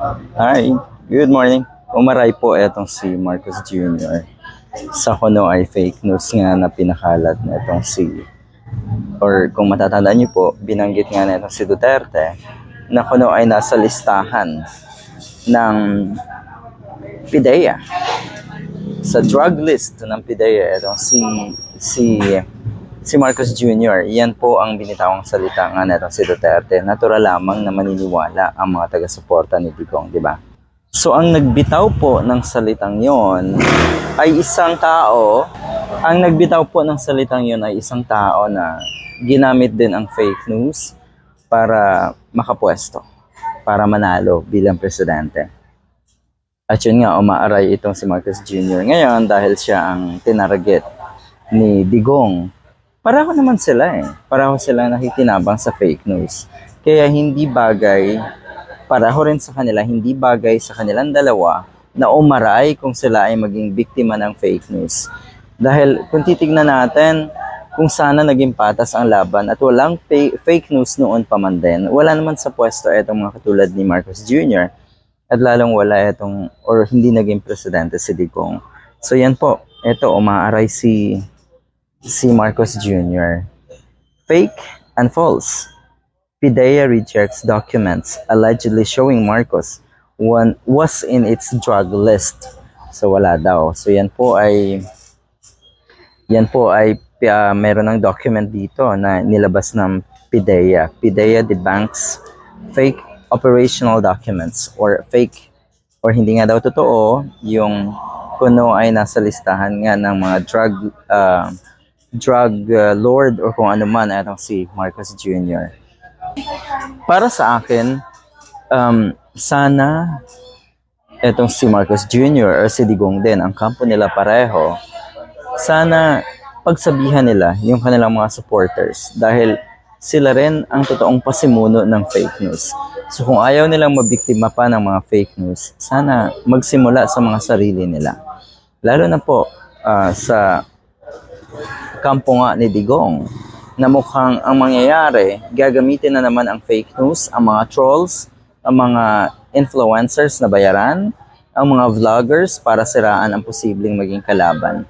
Hi, good morning. Umaray po etong si Marcos Jr. Sa kuno ay fake news nga na pinakalat na itong si or kung matatandaan niyo po, binanggit nga na si Duterte na kuno ay nasa listahan ng PIDEA. Sa drug list ng PIDEA itong si si si Marcos Jr. Yan po ang binitawang salita nga na itong si Duterte. Natural lamang na maniniwala ang mga taga-suporta ni Digong, di ba? So ang nagbitaw po ng salitang yon ay isang tao, ang nagbitaw po ng salitang yon ay isang tao na ginamit din ang fake news para makapwesto, para manalo bilang presidente. At yun nga, umaaray itong si Marcos Jr. ngayon dahil siya ang tinarget ni Digong. Pareho naman sila eh. Pareho sila nakikinabang sa fake news. Kaya hindi bagay pareho rin sa kanila, hindi bagay sa kanilang dalawa na umaray kung sila ay maging biktima ng fake news. Dahil kung titignan natin kung sana naging patas ang laban at walang fa- fake news noon pa man din, wala naman sa pwesto itong mga katulad ni Marcos Jr. At lalong wala itong, or hindi naging presidente si Digong. So yan po, ito umaaray si, si Marcos Jr. Fake and false. PIDEA rejects documents allegedly showing Marcos one was in its drug list. So wala daw. So yan po ay yan po ay uh, meron ng document dito na nilabas ng PIDEA. PIDEA debunks fake operational documents or fake or hindi nga daw totoo yung kuno ay nasa listahan nga ng mga drug uh, drug uh, lord or kung ano man atong si Marcos Jr. Para sa akin, um, sana etong si Marcos Jr. or si Digong din, ang kampo nila pareho, sana pagsabihan nila yung kanilang mga supporters dahil sila rin ang totoong pasimuno ng fake news. So kung ayaw nilang mabiktima pa ng mga fake news, sana magsimula sa mga sarili nila. Lalo na po ah, sa kampo nga ni Digong na mukhang ang mangyayari, gagamitin na naman ang fake news, ang mga trolls, ang mga influencers na bayaran, ang mga vloggers para siraan ang posibleng maging kalaban.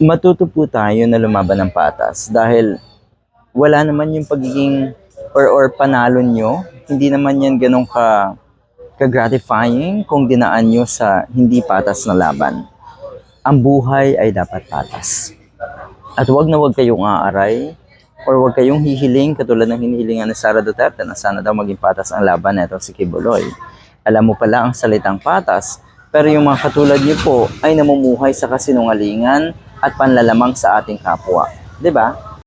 Matuto tayo na lumaban ng patas dahil wala naman yung pagiging or, or panalo nyo, hindi naman yan ganun ka, ka-gratifying kung dinaan nyo sa hindi patas na laban. Ang buhay ay dapat patas. At wag na wag kayong aaray or wag kayong hihiling katulad ng hinihilingan ni Sara Duterte na sana daw maging patas ang laban nito si Kibuloy. Alam mo pala ang salitang patas, pero yung mga katulad niyo po ay namumuhay sa kasinungalingan at panlalamang sa ating kapwa. ba?